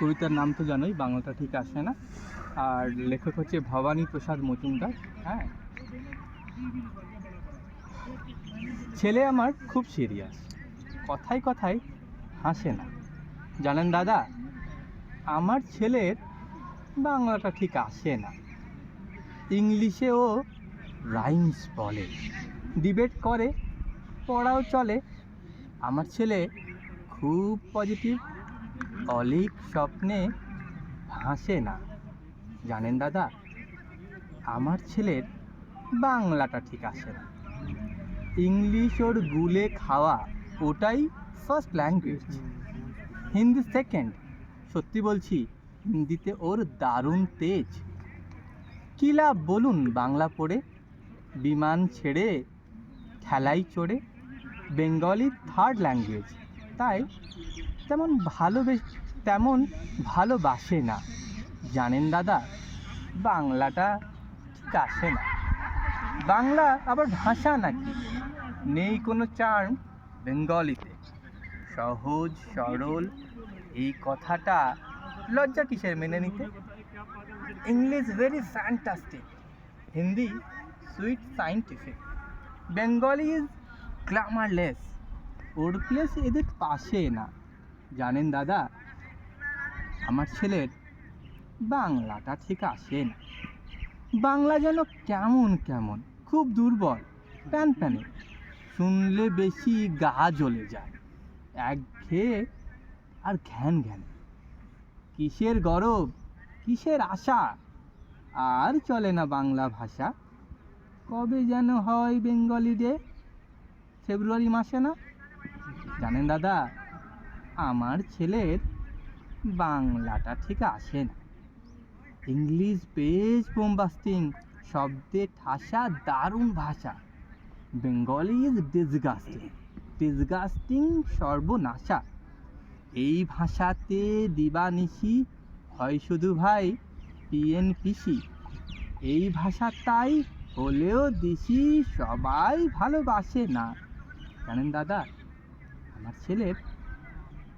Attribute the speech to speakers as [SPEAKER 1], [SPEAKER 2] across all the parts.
[SPEAKER 1] কবিতার নাম তো জানোই, বাংলাটা ঠিক আসে না। আর লেখক হচ্ছে ভবানী প্রসাদ মজুমদার হ্যাঁ। ছেলে আমার খুব সিরিয়াস কথায় কথায় হাসে না। জানেন দাদা, আমার ছেলের বাংলাটা ঠিক আসে না। ইংলিশে ও রাইমস বলে, ডিবেট করে, পড়াও চলে। আমার ছেলে খুব পজিটিভ অলিক স্বপ্নে হাসে না। জানেন দাদা, আমার ছেলের বাংলাটা ঠিক আসে না। ইংলিশ ওর গুলে খাওয়া ওটাই ফার্স্ট ল্যাঙ্গুয়েজ হিন্দি সেকেন্ড সত্যি বলছি, হিন্দিতে ওর দারুণ তেজ। কী লাভ বলুন বাংলা পড়ে? বিমান ছেড়ে খেলাই চড়ে। বেঙ্গলি থার্ড ল্যাঙ্গুয়েজ তাই তেমন ভালোবেস তেমন ভালোবাসে না। জানেন দাদা, বাংলাটা ঠিক আসে না। বাংলা আবার ভাষা নাকি? নেই কোনো চার্ম বেঙ্গলিতে। সহজ, সরল, এই কথাটা লজ্জা কিসের মেনে নিতে? English very fantastic Hindi sweet scientific Bengali is glamourless or place এদের পাশে না। জানেন দাদা, আমার ছেলের বাংলাটা ঠিক আসে না। বাংলা যেন কেমন কেমন, খুব দুর্বল, প্যান প্যানে। শুনলে বেশি গা জ্বলে যায় একঘেয়ে আর ঘ্যান ঘ্যান। কিসের গরব, কিসের আশা, আর চলে না বাংলা ভাষা। কবে যেন হয় বেঙ্গলি ডে, ফেব্রুয়ারি মাসে না? জানেন দাদা আমার ছেলের বাংলাটা ঠিক আসে না। ইংলিশ বেশ বোম্বাস্টিং শব্দে ঠাসা, দারুণ ভাষা। বেঙ্গলি ইজ ডিসগাস্টিং ডিসগাস্টিং সর্বনাশা। এই ভাষাতে দিবানিশি হয় শুধু ভাই, পিএন পিসি। এই ভাষা তাই হলেও দিশি সবাই ভালোবাসে না। জানেন দাদা, আমার ছেলের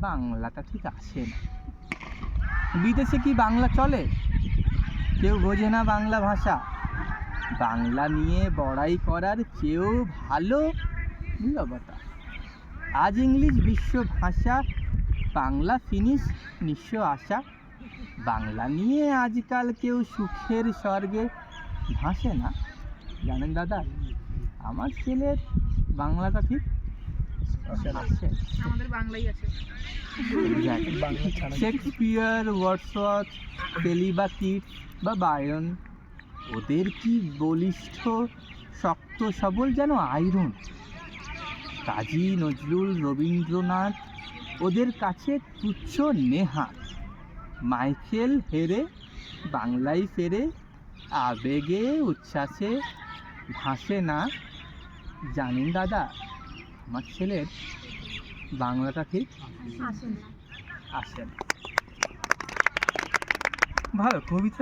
[SPEAKER 1] বাংলাটা ঠিক আসে না। বিদেশে কি বাংলা চলে? কেউ বোঝে না বাংলা ভাষা। বাংলা নিয়ে বড়াই করার চেয়েও ভালো নীরবতা। আজ ইংলিশ বিশ্ব ভাষা, বাংলা ফিনিশ নিঃস্ব আশা। বাংলা নিয়ে আজকাল কেউ সুখের স্বর্গে ভাসে না। জানেন দাদা, আমার ছেলের বাংলাটা ঠিক।
[SPEAKER 2] আমাদের বাংলাই আছে।
[SPEAKER 1] শেক্সপিয়ার ওয়ার্ডসওয়ার্থ পেলি বা কিট বা বায়রন ওদের কি বলিষ্ঠ শক্ত সবল যেন আয়রন? কাজী নজরুল রবীন্দ্রনাথ ওদের কাছে তুচ্ছ নেহাত মাইকেল হেরে বাংলায় ফেরে আবেগে উচ্ছ্বাসে ভাসে না। জানেন দাদা আমার ছেলের বাংলাটা ঠিক
[SPEAKER 2] আসে না।
[SPEAKER 1] আসেন ভালো কবিতা